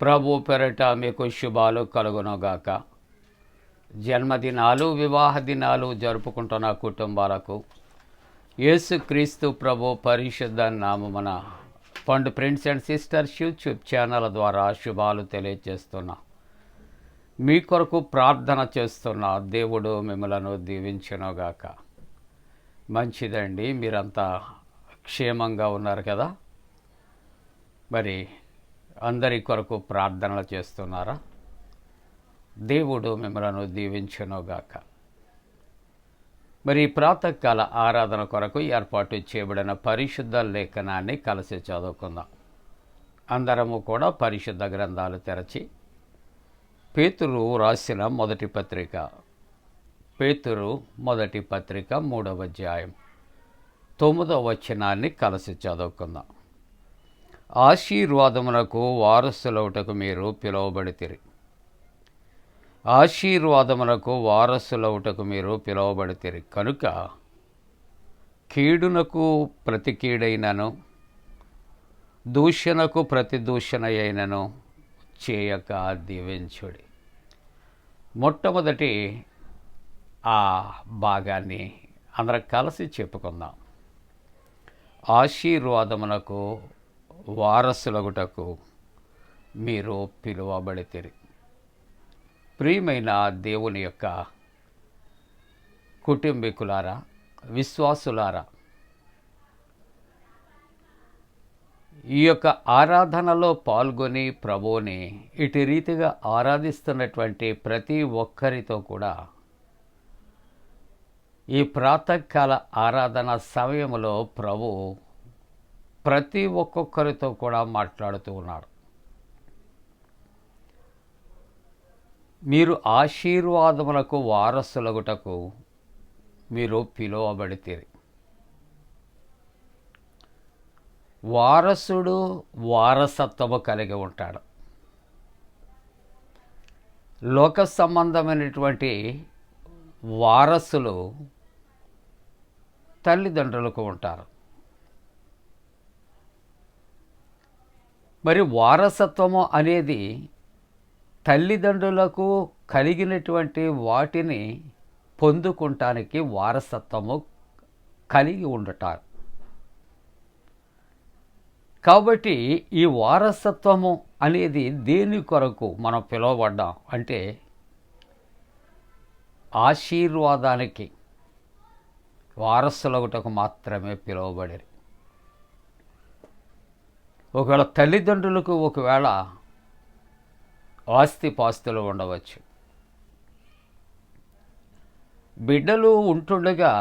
ప్రభు పెరట మీకు శుభాలు కలుగునుగాక. జన్మదినాలు వివాహ దినాలు జరుపుకుంటున్న కుటుంబాలకు యేసుక్రీస్తు ప్రభు పరిశుద్ధ నామమున పండు friends and sisters YouTube channel ద్వారా శుభాలు తెలియజేస్తున్నా. మీ కొరకు ప్రార్థన చేస్తున్న దేవుడు మిమ్మలను దీవించనుగాక. మంచిదండి మీరంతా క్షేమంగా ఉన్నారు కదా? మరి అందరి కొరకు ప్రార్థనలు చేస్తున్నారా? దేవుడు మిమ్మలను దీవించునుగాక. మరి ప్రాతకాల ఆరాధన కొరకు ఏర్పాటు చేయబడిన పరిశుద్ధ లేఖనాన్ని కలిసి చదువుకుందాం. అందరము కూడా పరిశుద్ధ గ్రంథాలు తెరచి పేతురు రాసిన మొదటి పత్రిక పేతురు మొదటి పత్రిక మూడవ అధ్యాయం తొమ్మిదవ వచనాన్ని కలిసి చదువుకుందాం. ఆశీర్వాదమునకు వారసులవుటకు మీరు పిలువబడితిరి. ఆశీర్వాదమునకు వారసులవుటకు మీరు పిలువబడితిరి. కనుక కీడునకు ప్రతి కీడైనను దూషణకు ప్రతి దూషణ అయినను చేయక దీవించుడి. మొట్టమొదటి ఆ భాగాన్ని అందరం కలిసి చెప్పుకుందాం. ఆశీర్వాదమునకు వారసులగుటకు మీరు పిలువబడితే ప్రియమైన దేవుని యొక్క కుటుంబీకులారా విశ్వాసులారా ఈ యొక్క ఆరాధనలో పాల్గొని ప్రభువుని ఇటు రీతిగా ఆరాధిస్తున్నటువంటి ప్రతి ఒక్కరితో కూడా ఈ ప్రాతకాల ఆరాధన సమయంలో ప్రభు ప్రతి ఒక్కొక్కరితో కూడా మాట్లాడుతూ ఉన్నాడు. మీరు ఆశీర్వాదములకు వారసులగుటకు మీరు పిలువబడితే వారసుడు వారసత్వము కలిగి ఉంటాడు. లోక సంబంధమైనటువంటి వారసులు తల్లిదండ్రులకు ఉంటారు. మరి వారసత్వము అనేది తల్లిదండ్రులకు కలిగినటువంటి వాటిని పొందుకుంటానికి వారసత్వము కలిగి ఉండటారు కాబట్టి ఈ వారసత్వము అనేది దేని కొరకు మనం పిలువబడ్డాం అంటే ఆశీర్వాదానికి వారసులగుటకు మాత్రమే పిలువబడేది. ఒకవేళ తల్లిదండ్రులకు ఒకవేళ ఆస్తి పాస్తులు ఉండవచ్చు. బిడ్డలు ఉంటుండగా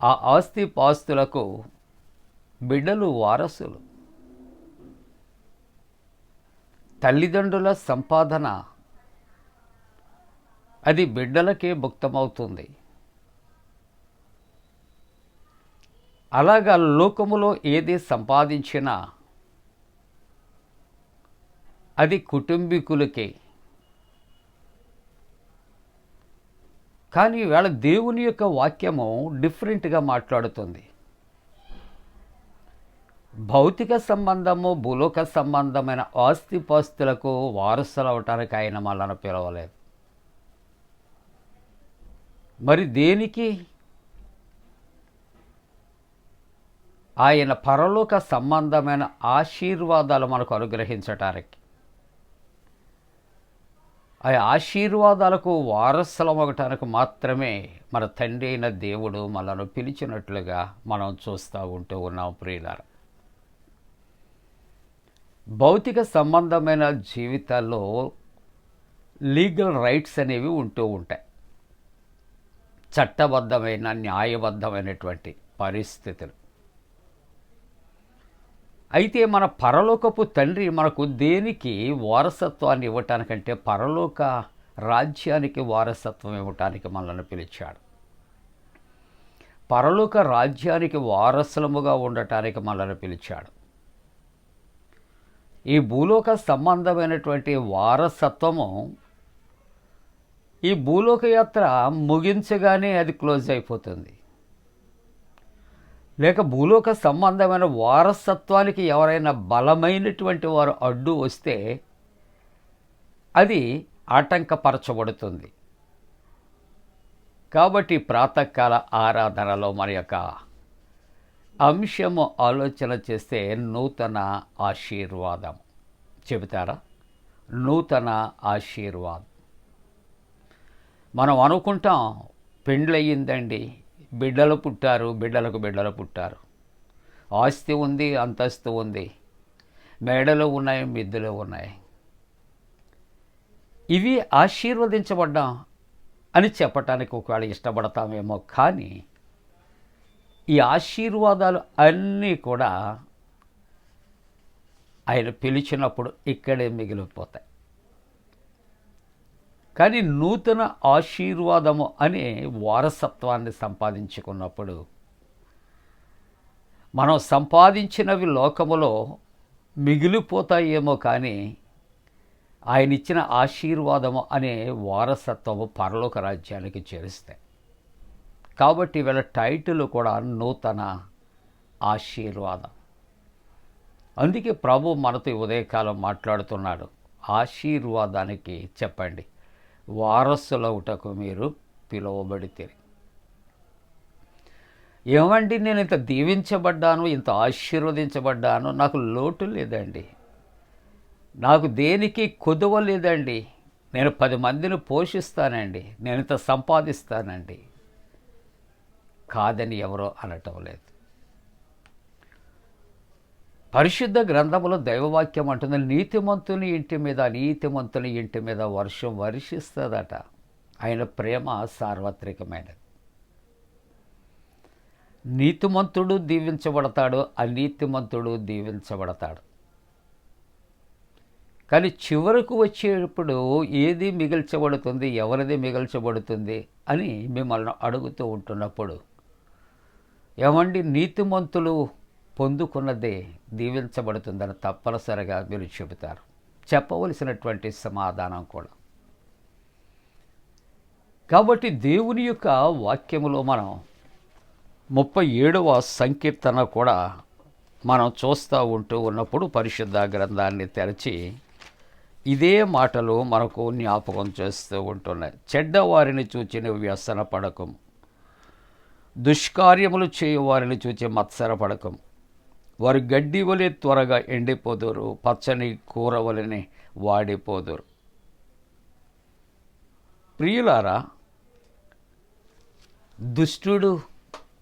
ఆ ఆస్తి పాస్తులకు బిడ్డలు వారసులు. తల్లిదండ్రుల సంపాదన అది బిడ్డలకే భుక్తమవుతుంది అలాగా లోకములో ఏది సంపాదించినా అది కుటుంబీకులకే. కానీ వేళ దేవుని యొక్క వాక్యము డిఫరెంట్గా మాట్లాడుతుంది. భౌతిక సంబంధము భూలోక సంబంధమైన ఆస్తిపాస్తులకు వారసులు అవటానికి ఆయన మనల్ని పిలవలేదు. మరి దేనికి? ఆయన పరలోక సంబంధమైన ఆశీర్వాదాలు మనకు అనుగ్రహించటానికి. ఆ ఆశీర్వాదాలకు వారసులమగటానికి మాత్రమే మన తండ్రి అయిన దేవుడు మనను పిలిచినట్లుగా మనం చూస్తూ ఉంటూ ఉన్నాం ప్రియులార. భౌతిక సంబంధమైన జీవితాల్లో లీగల్ రైట్స్ అనేవి ఉంటూ ఉంటాయి. చట్టబద్ధమైన న్యాయబద్ధమైనటువంటి పరిస్థితులు. అయితే మన పరలోకపు తండ్రి మనకు దేనికి వారసత్వాన్ని ఇవ్వటానికంటే పరలోక రాజ్యానికి వారసత్వం ఇవ్వటానికి మనల్ని పిలిచాడు. పరలోక రాజ్యానికి వారసులముగా ఉండటానికి మనల్ని పిలిచాడు. ఈ భూలోక సంబంధమైనటువంటి వారసత్వము ఈ భూలోక యాత్ర ముగించగానే అది క్లోజ్ అయిపోతుంది. లేక భూలోక సంబంధమైన వారసత్వానికి ఎవరైనా బలమైనటువంటి వారు అడ్డు వస్తే అది ఆటంకపరచబడుతుంది. కాబట్టి ప్రాతకాల ఆరాధనలో మన యొక్క అంశము ఆలోచన చేస్తే నూతన ఆశీర్వాదం. చెబుతారా? నూతన ఆశీర్వాదం. మనం అనుకుంటాం పెండ్లయ్యిందండి బిడ్డలు పుట్టారు బిడ్డలకు బిడ్డలు పుట్టారు. ఆస్తి ఉంది అంతస్తు ఉంది. మేడలు ఉన్నాయి మిద్దులు ఉన్నాయి. ఇవి ఆశీర్వదించబడ్డాం అని చెప్పటానికి ఒకవేళ ఇష్టపడతామేమో కానీ ఈ ఆశీర్వాదాలు అన్నీ కూడా ఆయన పిలిచినప్పుడు ఇక్కడే మిగిలిపోతాయి. కానీ నూతన ఆశీర్వాదము అనే వారసత్వాన్ని సంపాదించుకున్నప్పుడు మనం సంపాదించినవి లోకములో మిగిలిపోతాయేమో కానీ ఆయన ఇచ్చిన ఆశీర్వాదము అనే వారసత్వము పరలోక రాజ్యానికి చేరుస్తాయి. కాబట్టి వీళ్ళ టైటిల్ కూడా నూతన ఆశీర్వాదం. అందుకే ప్రభు మనతో ఉదయకాలం మాట్లాడుతున్నాడు. ఆశీర్వాదానికి చెప్పండి. వారసులవుటకు మీరు పిలువబడితే. ఏమండి నేను ఇంత దీవించబడ్డాను ఇంత ఆశీర్వదించబడ్డాను? నాకు లోటు లేదండి. నాకు దేనికి కొదువ లేదండి. నేను పది మందిని పోషిస్తానండి. నేను ఇంత సంపాదిస్తానండి. కాదని ఎవరో అనటం లేదు. పరిశుద్ధ గ్రంథములో దైవవాక్యం అంటుంది నీతిమంతుని ఇంటి మీద నీతిమంతుని ఇంటి మీద వర్షం వర్షిస్తుందట. ఆయన ప్రేమ సార్వత్రికమైనది. నీతిమంతుడు దీవించబడతాడు అనీతిమంతుడు దీవించబడతాడు. కానీ చివరకు వచ్చేటప్పుడు ఏది మిగిల్చబడుతుంది ఎవరిది మిగిల్చబడుతుంది అని మిమ్మల్ని అడుగుతూ ఉంటున్నప్పుడు ఏమండి నీతిమంతులు పొందుకున్నదే దీవించబడుతుందని తప్పనిసరిగా మీరు చెబుతారు. చెప్పవలసినటువంటి సమాధానం కూడా. కాబట్టి దేవుని యొక్క వాక్యములో మనం ముప్పై ఏడవ సంకీర్తన కూడా మనం చూస్తూ ఉంటూ ఉన్నప్పుడు పరిశుద్ధ గ్రంథాన్ని తెరచి ఇదే మాటలు మనకు జ్ఞాపకం చేస్తూ ఉంటున్నాయి. చెడ్డవారిని చూచి నువ్వు వ్యసన పడకం దుష్కార్యములు చేయవారిని చూచి మత్సర పడకం వారు గడ్డి వలె త్వరగా ఎండిపోదురు పచ్చని కూర వలెనే వాడిపోదురు. ప్రియులారా దుష్టుడు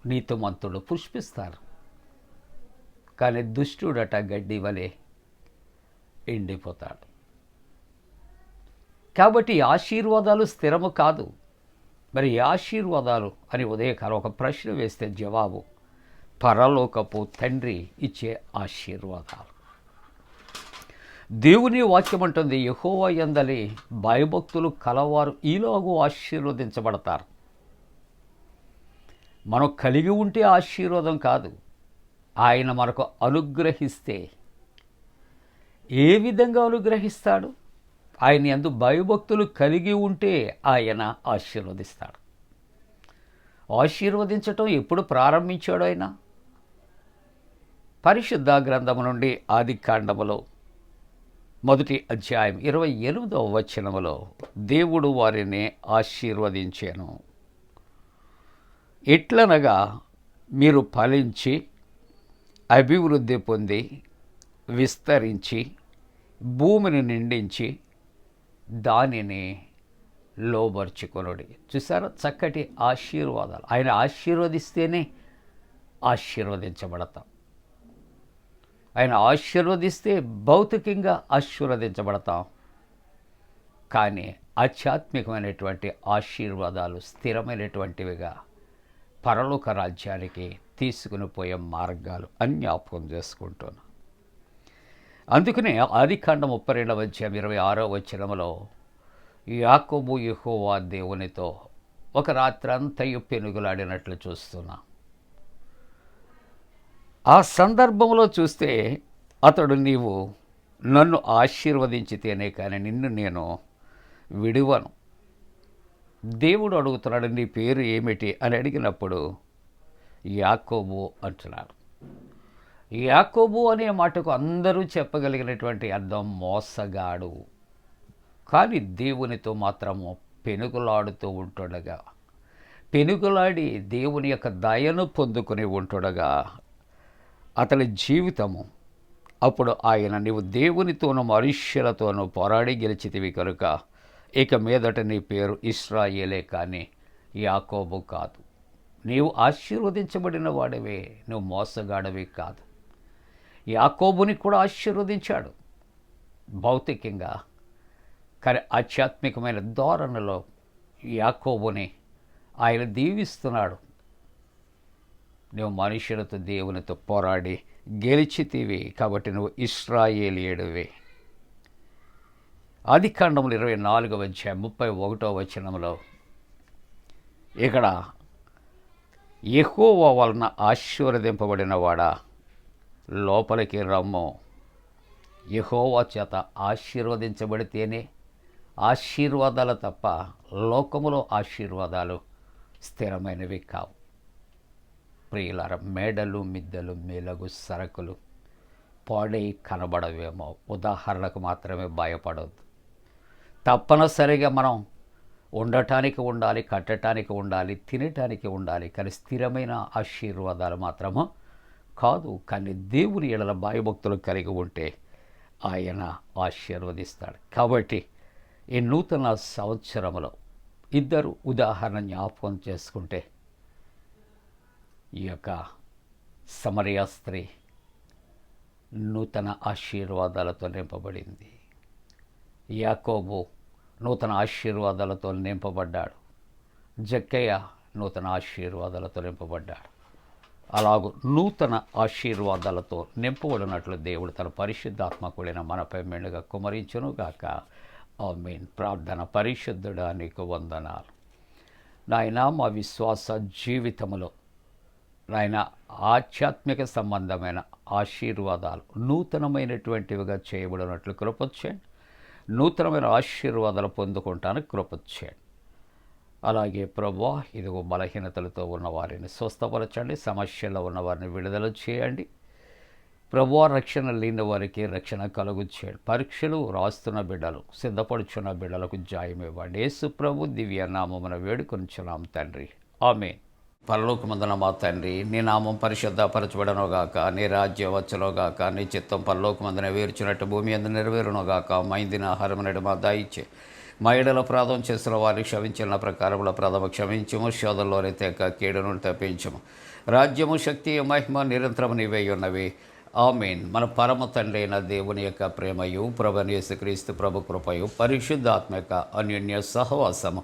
నీతిమంతుడు పుష్పిస్తారు. కానీ దుష్టుడట గడ్డి వలె ఎండిపోతాడు. కాబట్టి ఆశీర్వాదాలు స్థిరము కాదు. మరి ఆశీర్వాదాలు అని ఉదయకాలం ఒక ప్రశ్న వేస్తే జవాబు పరలోకపు తండ్రి ఇచ్చే ఆశీర్వాదాలు. దేవుని వాక్యం అంటుంది యహోవ ఎందలి భయభక్తులు కలవారు ఈలోగు ఆశీర్వదించబడతారు. మనం కలిగి ఉంటే ఆశీర్వాదం కాదు ఆయన మనకు అనుగ్రహిస్తే. ఏ విధంగా అనుగ్రహిస్తాడు? ఆయన ఎందు భయభక్తులు కలిగి ఉంటే ఆయన ఆశీర్వదిస్తాడు. ఆశీర్వదించటం ఎప్పుడు ప్రారంభించాడు ఆయన? పరిశుద్ధ గ్రంథము నుండి ఆదికాండములో మొదటి అధ్యాయం ఇరవై ఎనిమిదవ వచనములో దేవుడు వారిని ఆశీర్వదించాను. ఎట్లనగా మీరు ఫలించి అభివృద్ధి పొంది విస్తరించి భూమిని నిండించి దానిని లోబర్చుకొనుడి. చూసారా చక్కటి ఆశీర్వాదాలు. ఆయన ఆశీర్వదిస్తేనే ఆశీర్వదించబడతాం. ఆయన ఆశీర్వదిస్తే భౌతికంగా ఆశీర్వదించబడతాం. కానీ ఆధ్యాత్మికమైనటువంటి ఆశీర్వాదాలు స్థిరమైనటువంటివిగా పరలోక రాజ్యానికి తీసుకుని పోయే మార్గాలు అని జ్ఞాపకం చేసుకుంటున్నాను అందుకనే ఆదికాండ ముప్పై రెండవ అధ్యాయం ఇరవై ఆరో వచనములో యాకోబు యహోవా దేవునితో ఒక రాత్రంతయు పెనుగులాడినట్లు చూస్తున్నాం. ఆ సందర్భంలో చూస్తే అతడు నీవు నన్ను ఆశీర్వదించితేనే కానీ నిన్ను నేను విడివను. దేవుడు అడుగుతున్నాడు నీ పేరు ఏమిటి? అని అడిగినప్పుడు యాకోబు అంటున్నాడు. యాకోబు అనే మాటకు అందరూ చెప్పగలిగినటువంటి అర్థం మోసగాడు. కానీ దేవునితో మాత్రము పెనుగులాడుతూ ఉంటుండగా పెనుగులాడి దేవుని యొక్క దయను పొందుకుని ఉంటుండగా అతని జీవితము. అప్పుడు ఆయన నీవు దేవునితోనూ మనుష్యులతోనూ పోరాడి గెలిచితివి కనుక ఇక మీదట నీ పేరు ఇస్రాయేలే కానీ యాకోబు కాదు. నీవు ఆశీర్వదించబడిన వాడివే నువ్వు మోసగాడవి కాదు. యాకోబుని కూడా ఆశీర్వదించాడు. భౌతికంగా కానీ ఆధ్యాత్మికమైన ధోరణిలో యాకోబుని ఆయన దీవిస్తున్నాడు. నువ్వు మనుషులతో దేవునితో పోరాడి గెలిచితివి కాబట్టి నువ్వు ఇస్రాయేలియడువి. ఆది కాండములు ఇరవై నాలుగవ అధ్యాయం ముప్పై ఒకటో వచనంలో ఇక్కడ ఎహోవా వలన ఆశీర్వదింపబడిన వాడా లోపలికి రమ్ము. యహోవా చేత ఆశీర్వదించబడితేనే ఆశీర్వాదాలు తప్ప లోకములో ఆశీర్వాదాలు స్థిరమైనవి కావు. ప్రియులార మేడలు మిద్దెలు మేలగు సరకులు పాడై కనబడవేమో. ఉదాహరణకు మాత్రమే భయపడవద్దు. తప్పనిసరిగా మనం ఉండటానికి ఉండాలి కట్టడానికి ఉండాలి తినటానికి ఉండాలి కానీ స్థిరమైన ఆశీర్వాదాలు మాత్రము కాదు. కానీ దేవుని ఎడల భయభక్తులు కలిగి ఉంటే ఆయన ఆశీర్వదిస్తాడు. కాబట్టి ఈ నూతన సంవత్సరంలో ఇద్దరు ఉదాహరణ జ్ఞాపకం చేసుకుంటే ఈ యొక్క సమరయ స్త్రీ నూతన ఆశీర్వాదాలతో నింపబడింది. యాకోబు నూతన ఆశీర్వాదాలతో నింపబడ్డాడు. జక్కయ్య నూతన ఆశీర్వాదాలతో నింపబడ్డాడు. అలాగూ నూతన ఆశీర్వాదాలతో నింపబడినట్లు దేవుడు తన పరిశుద్ధాత్మకుడైన మనపై మెండుగా కుమరించును గాక ఆ మీన్ ప్రార్థన పరిశుద్ధుడా నీకు వందనాలు. నాయన మా విశ్వాస జీవితములో నాయన ఆధ్యాత్మిక సంబంధమైన ఆశీర్వాదాలు నూతనమైనటువంటివిగా చేయబడినట్లు కృపొచ్చేయండి నూతనమైన ఆశీర్వాదాలు పొందుకుంటానికి కృపొచ్చేయండి అలాగే ప్రభా ఇదిగో బలహీనతలతో ఉన్న వారిని స్వస్థపరచండి సమస్యల్లో ఉన్న వారిని విడుదల చేయండి. ప్రభు రక్షణ లేని వారికి రక్షణ కలుగు పరీక్షలు రాస్తున్న బిడ్డలు సిద్ధపడుచున్న బిడ్డలకు జాయం ఇవ్వండి యేసు ప్రభు దివ్య నామమున వేడుకొనిచున్నాం తండ్రి. ఆమె పరలోకమందున మా తండ్రి నీ నామం పరిశుద్ధపరచబడనుగాక నీ రాజ్యం వచ్చునుగాక నీ చిత్తం పరలోకమందున వేర్చినట్టు భూమి అందు నెరవేరునుగాక మైందిన ఆహారమునడు మా దాయిచ్చే. మా ఏడల ప్రాధం చేసిన వారిని క్షమించిన ప్రకారముల ప్రథమ క్షమించము శోధంలోనే తెక్క కీడును తప్పించము. రాజ్యము శక్తి మహిమ నిరంతరము నీవై ఉన్నవి. ఆమెన్. మన పరమ తండ్రి అయిన దేవుని యొక్క ప్రేమయు ప్రభు యేసుక్రీస్తు ప్రభు కృపయు పరిశుద్ధాత్మక అన్యోన్య సహవాసము.